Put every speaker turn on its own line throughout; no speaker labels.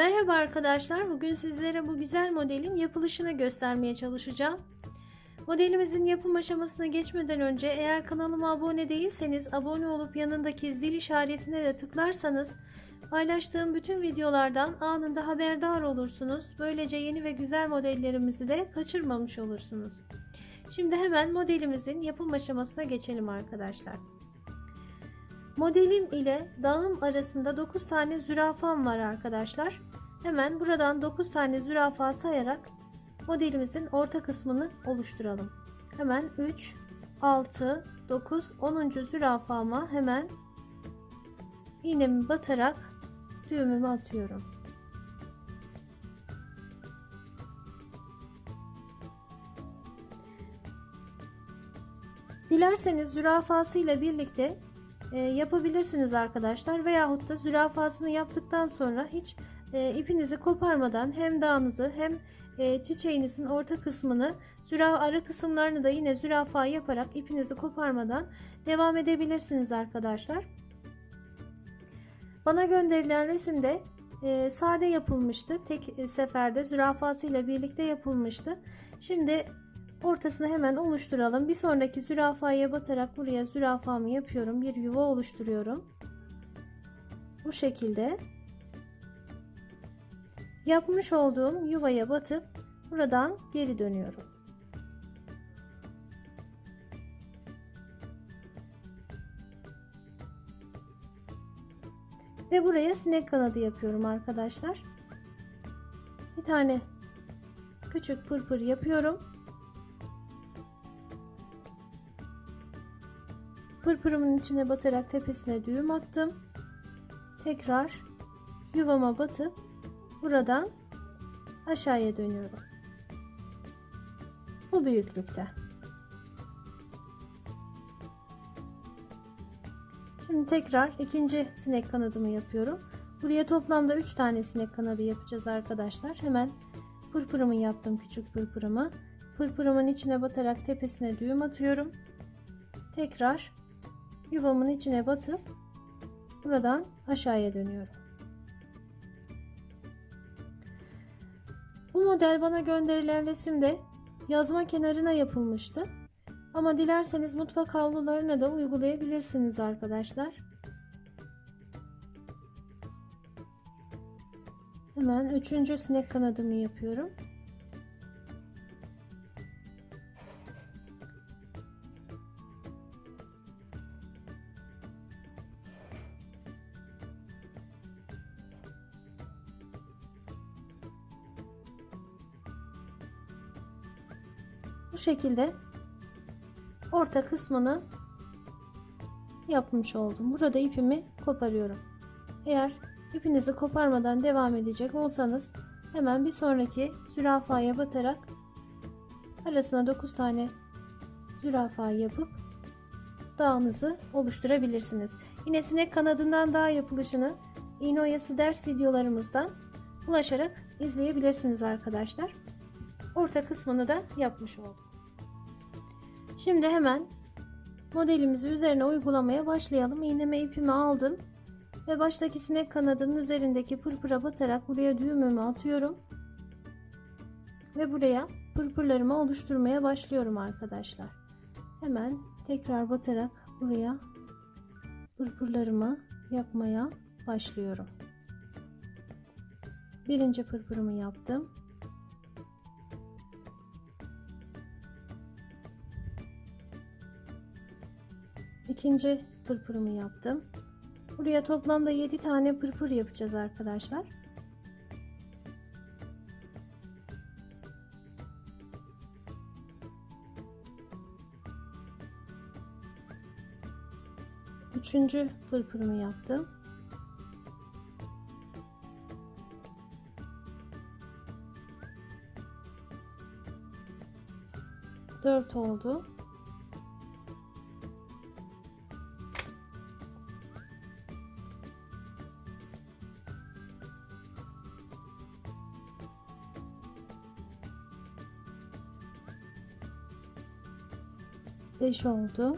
Merhaba arkadaşlar. Bugün sizlere bu güzel modelin yapılışını göstermeye çalışacağım. Modelimizin yapım aşamasına geçmeden önce eğer kanalıma abone değilseniz abone olup yanındaki zil işaretine de tıklarsanız paylaştığım bütün videolardan anında haberdar olursunuz. Böylece yeni ve güzel modellerimizi de kaçırmamış olursunuz. Şimdi hemen modelimizin yapım aşamasına geçelim arkadaşlar. Modelim ile dağım arasında 9 tane zürafam var arkadaşlar. Hemen buradan 9 tane zürafa sayarak modelimizin orta kısmını oluşturalım. Hemen 3, 6, 9, 10. zürafama hemen iğnemi batarak düğümümü atıyorum. Dilerseniz zürafasıyla birlikte yapabilirsiniz arkadaşlar veyahut da zürafasını yaptıktan sonra hiç e, ipinizi koparmadan hem dağınızı hem e, çiçeğinizin orta kısmını zürafa ara kısımlarını da yine zürafa yaparak ipinizi koparmadan devam edebilirsiniz arkadaşlar. Bana gönderilen resimde e, sade yapılmıştı. Tek seferde zürafasıyla birlikte yapılmıştı. Şimdi ortasını hemen oluşturalım. Bir sonraki zürafaya batarak buraya zürafamı yapıyorum. Bir yuva oluşturuyorum. Bu şekilde yapmış olduğum yuvaya batıp buradan geri dönüyorum. Ve buraya sinek kanadı yapıyorum arkadaşlar. Bir tane küçük pırpır yapıyorum. Pırpırımın içine batarak tepesine düğüm attım. Tekrar yuvama batıp buradan aşağıya dönüyorum. Bu büyüklükte. Şimdi tekrar ikinci sinek kanadımı yapıyorum. Buraya toplamda 3 tane sinek kanadı yapacağız arkadaşlar. Hemen pırpırımı yaptım küçük pırpırımı. Pırpırımın içine batarak tepesine düğüm atıyorum. Tekrar yuvamın içine batıp buradan aşağıya dönüyorum. Bu model bana gönderilen resimde yazma kenarına yapılmıştı. Ama dilerseniz mutfak havlularına da uygulayabilirsiniz arkadaşlar. Hemen üçüncü sinek kanadımı yapıyorum. Şekilde orta kısmını yapmış oldum. Burada ipimi koparıyorum. Eğer ipinizi koparmadan devam edecek olsanız hemen bir sonraki zürafaya batarak arasına 9 tane zürafa yapıp dağınızı oluşturabilirsiniz. Yine sinek kanadından dağ yapılışını iğne oyası ders videolarımızdan ulaşarak izleyebilirsiniz arkadaşlar. Orta kısmını da yapmış oldum. Şimdi hemen modelimizi üzerine uygulamaya başlayalım. İğneme ipimi aldım ve baştaki sinek kanadının üzerindeki pırpıra batarak buraya düğümümü atıyorum. Ve buraya pırpırlarımı oluşturmaya başlıyorum arkadaşlar. Hemen tekrar batarak buraya pırpırlarımı yapmaya başlıyorum. Birinci pırpırımı yaptım. İkinci pırpırımı yaptım. Buraya toplamda 7 tane pırpır yapacağız arkadaşlar. Üçüncü pırpırımı yaptım. Dört oldu. 5 oldu.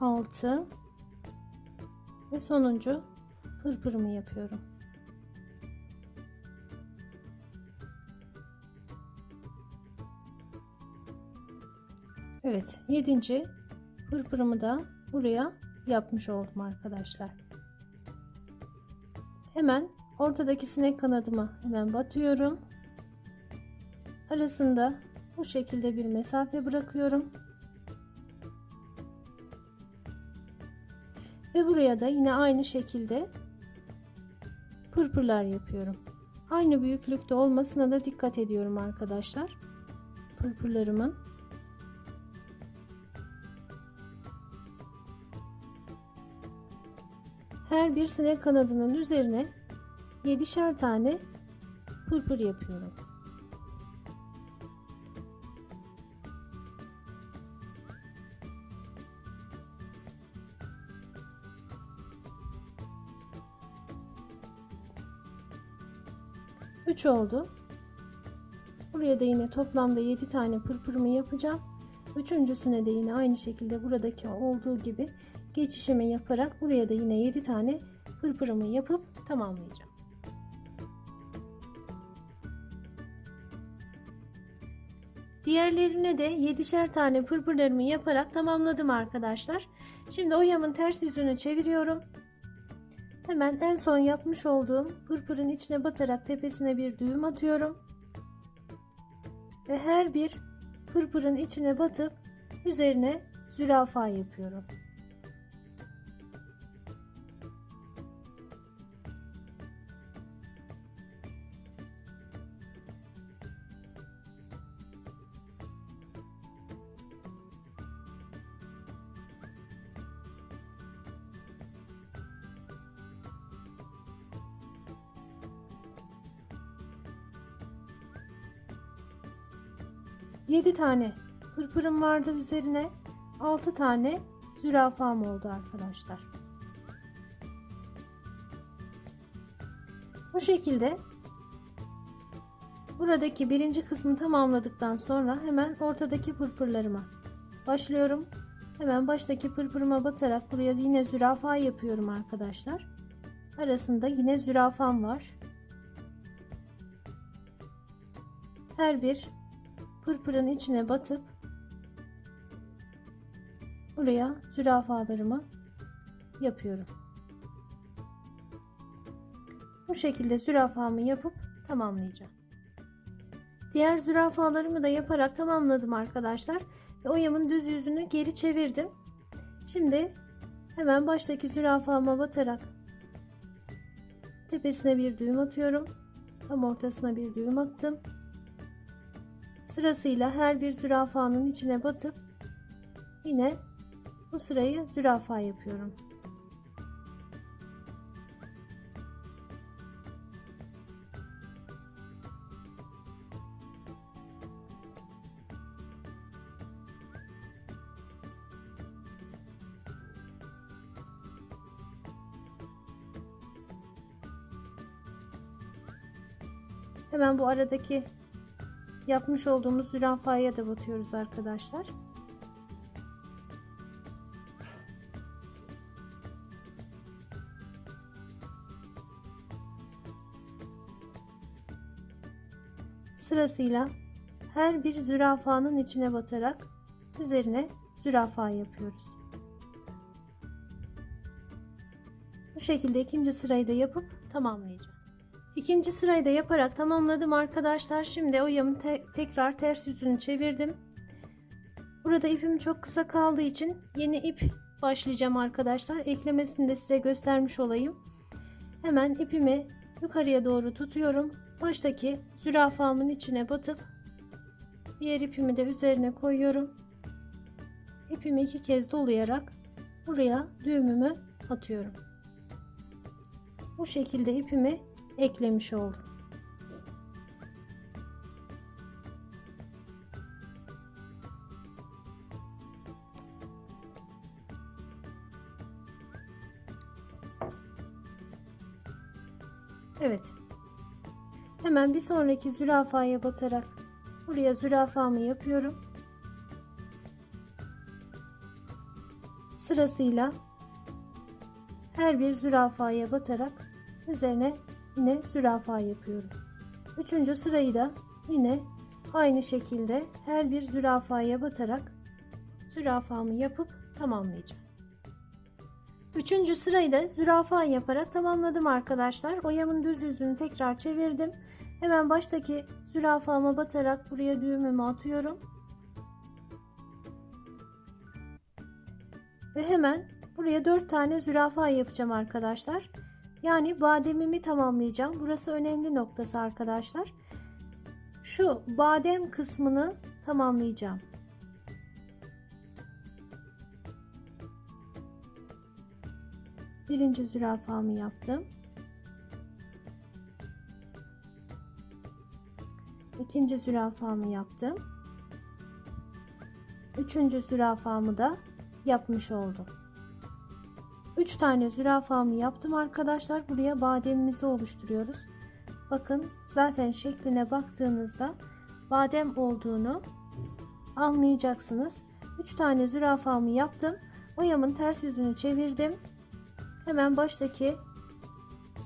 6 ve sonuncu pırpırımı yapıyorum. Evet, yedinci pırpırımı da buraya yapmış oldum arkadaşlar. Hemen ortadaki sinek kanadıma hemen batıyorum. Arasında bu şekilde bir mesafe bırakıyorum. Ve buraya da yine aynı şekilde pırpırlar yapıyorum. Aynı büyüklükte olmasına da dikkat ediyorum arkadaşlar. Pırpırlarımın. Her bir sinek kanadının üzerine 7'şer tane pırpır yapıyorum. Üç oldu. Buraya da yine toplamda 7 tane pırpırımı yapacağım. Üçüncüsüne de yine aynı şekilde buradaki olduğu gibi geçişimi yaparak buraya da yine 7 tane pırpırımı yapıp tamamlayacağım. Diğerlerine de 7'şer tane pırpırlarımı yaparak tamamladım arkadaşlar. Şimdi oyamın ters yüzünü çeviriyorum. Hemen en son yapmış olduğum pırpırın içine batarak tepesine bir düğüm atıyorum. Ve her bir pırpırın içine batıp üzerine zürafa yapıyorum. 7 tane pırpırım vardı üzerine 6 tane zürafam oldu arkadaşlar. Bu şekilde buradaki birinci kısmı tamamladıktan sonra hemen ortadaki pırpırlarıma başlıyorum. Hemen baştaki pırpırıma batarak buraya yine zürafa yapıyorum arkadaşlar. Arasında yine zürafam var. Her bir pırpırın içine batıp buraya zürafalarımı yapıyorum. Bu şekilde zürafamı yapıp tamamlayacağım. Diğer zürafalarımı da yaparak tamamladım arkadaşlar. Ve oyamın düz yüzünü geri çevirdim. Şimdi hemen baştaki zürafama batarak tepesine bir düğüm atıyorum. Tam ortasına bir düğüm attım. Sırasıyla her bir zürafanın içine batıp yine bu sırayı zürafa yapıyorum. Hemen bu aradaki yapmış olduğumuz zürafaya da batıyoruz arkadaşlar. Sırasıyla her bir zürafanın içine batarak üzerine zürafa yapıyoruz. Bu şekilde ikinci sırayı da yapıp tamamlayacağım. İkinci sırayı da yaparak tamamladım arkadaşlar. Şimdi oyamın te tekrar ters yüzünü çevirdim. Burada ipim çok kısa kaldığı için yeni ip başlayacağım arkadaşlar. Eklemesini de size göstermiş olayım. Hemen ipimi yukarıya doğru tutuyorum. Baştaki zürafamın içine batıp diğer ipimi de üzerine koyuyorum. İpimi iki kez dolayarak buraya düğümümü atıyorum. Bu şekilde ipimi eklemiş oldum. Evet. Hemen bir sonraki zürafaya batarak buraya zürafamı yapıyorum. sırasıyla her bir zürafaya batarak üzerine yine zürafa yapıyorum. Üçüncü sırayı da yine aynı şekilde her bir zürafaya batarak zürafamı yapıp tamamlayacağım. Üçüncü sırayı da zürafa yaparak tamamladım arkadaşlar. Oyamın düz yüzünü tekrar çevirdim. Hemen baştaki zürafama batarak buraya düğümümü atıyorum. Ve hemen buraya 4 tane zürafa yapacağım arkadaşlar. Yani bademimi tamamlayacağım. Burası önemli noktası arkadaşlar. Şu badem kısmını tamamlayacağım. Birinci zürafamı yaptım. İkinci zürafamı yaptım. Üçüncü zürafamı da yapmış oldum. 3 tane zürafamı yaptım arkadaşlar. Buraya bademimizi oluşturuyoruz. Bakın zaten şekline baktığınızda badem olduğunu anlayacaksınız. 3 tane zürafamı yaptım. Oyamın ters yüzünü çevirdim. Hemen baştaki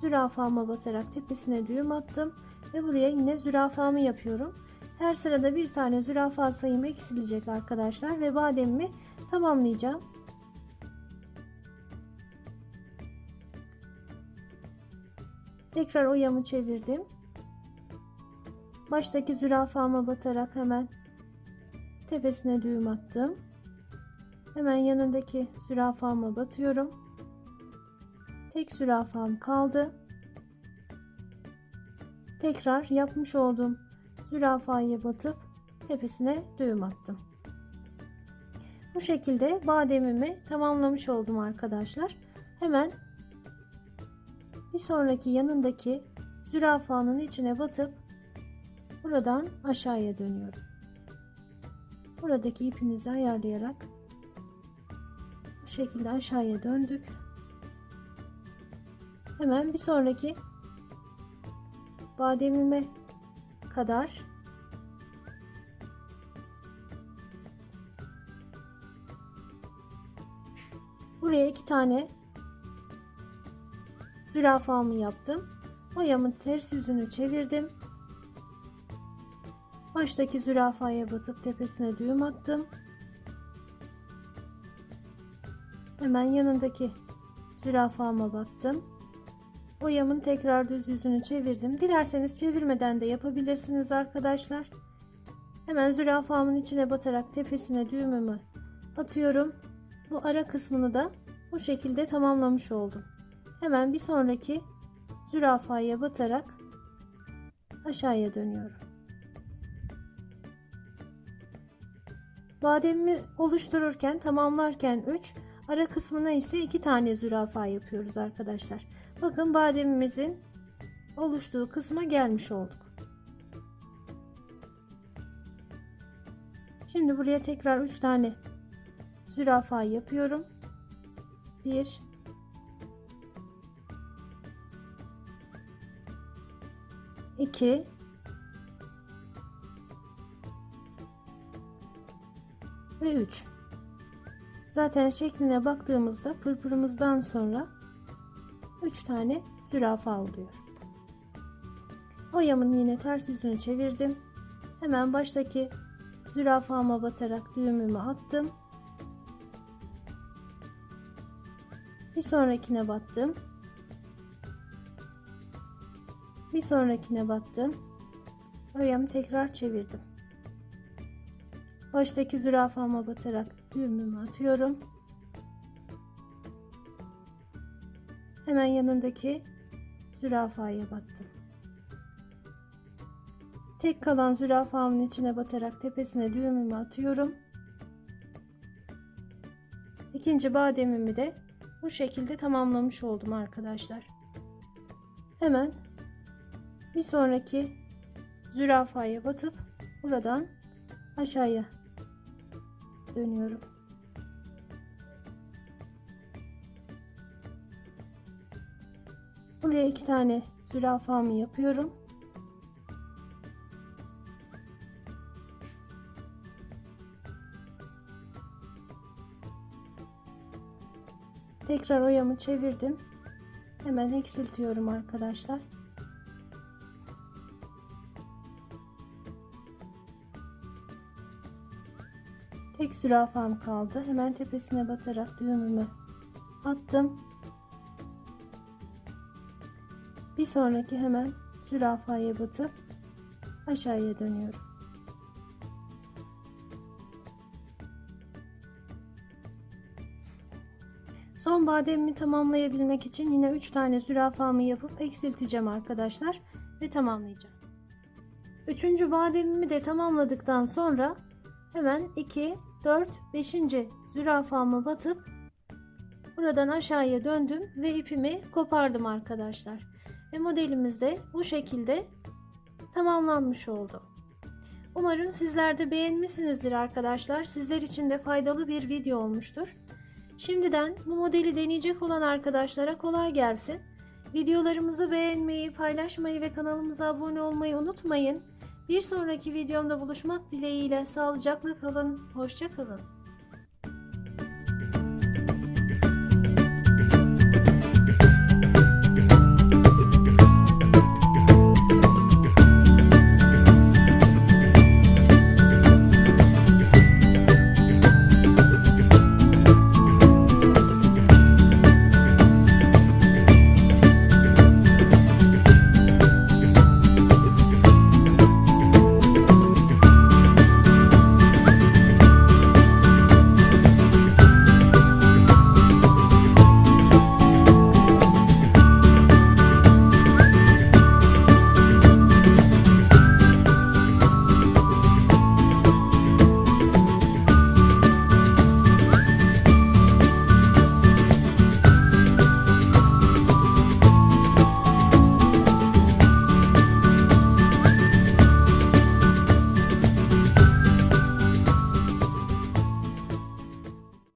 zürafama batarak tepesine düğüm attım ve buraya yine zürafamı yapıyorum. Her sırada bir tane zürafa sayım eksilecek arkadaşlar ve bademimi tamamlayacağım. Tekrar oyamı çevirdim. Baştaki zürafama batarak hemen tepesine düğüm attım. Hemen yanındaki zürafama batıyorum. Tek zürafam kaldı. Tekrar yapmış olduğum zürafaya batıp tepesine düğüm attım. Bu şekilde bademimi tamamlamış oldum arkadaşlar. Hemen bir sonraki yanındaki zürafanın içine batıp buradan aşağıya dönüyorum. Buradaki ipimizi ayarlayarak bu şekilde aşağıya döndük. Hemen bir sonraki bademime kadar buraya iki tane zürafamı yaptım. Oyamın ters yüzünü çevirdim. Baştaki zürafaya batıp tepesine düğüm attım. Hemen yanındaki zürafama battım. Oyamın tekrar düz yüzünü çevirdim. Dilerseniz çevirmeden de yapabilirsiniz arkadaşlar. Hemen zürafamın içine batarak tepesine düğümümü atıyorum. Bu ara kısmını da bu şekilde tamamlamış oldum. Hemen bir sonraki zürafaya batarak aşağıya dönüyorum. Bademimi oluştururken tamamlarken 3 ara kısmına ise 2 tane zürafa yapıyoruz arkadaşlar. Bakın bademimizin oluştuğu kısma gelmiş olduk. Şimdi buraya tekrar 3 tane zürafa yapıyorum. 1 2 ve 3 zaten şekline baktığımızda pırpırımızdan sonra 3 tane zürafa oluyor oyamın yine ters yüzünü çevirdim. Hemen baştaki zürafama batarak düğümümü attım. Bir sonrakine battım bir sonrakine battım. Oyamı tekrar çevirdim. Baştaki zürafama batarak düğümümü atıyorum. Hemen yanındaki zürafaya battım. Tek kalan zürafamın içine batarak tepesine düğümümü atıyorum. İkinci bademimi de bu şekilde tamamlamış oldum arkadaşlar. Hemen bir sonraki zürafaya batıp buradan aşağıya dönüyorum. Buraya iki tane zürafamı yapıyorum. Tekrar oyamı çevirdim. Hemen eksiltiyorum arkadaşlar. Tek zürafam kaldı. Hemen tepesine batarak düğümümü attım. Bir sonraki hemen zürafaya batıp aşağıya dönüyorum. Son bademimi tamamlayabilmek için yine 3 tane zürafamı yapıp eksilteceğim arkadaşlar ve tamamlayacağım. Üçüncü bademimi de tamamladıktan sonra hemen 2, 4, 5. zürafamı batıp buradan aşağıya döndüm ve ipimi kopardım arkadaşlar. Ve modelimiz de bu şekilde tamamlanmış oldu. Umarım sizler de beğenmişsinizdir arkadaşlar. Sizler için de faydalı bir video olmuştur. Şimdiden bu modeli deneyecek olan arkadaşlara kolay gelsin. Videolarımızı beğenmeyi, paylaşmayı ve kanalımıza abone olmayı unutmayın. Bir sonraki videomda buluşmak dileğiyle sağlıcakla kalın, hoşça kalın.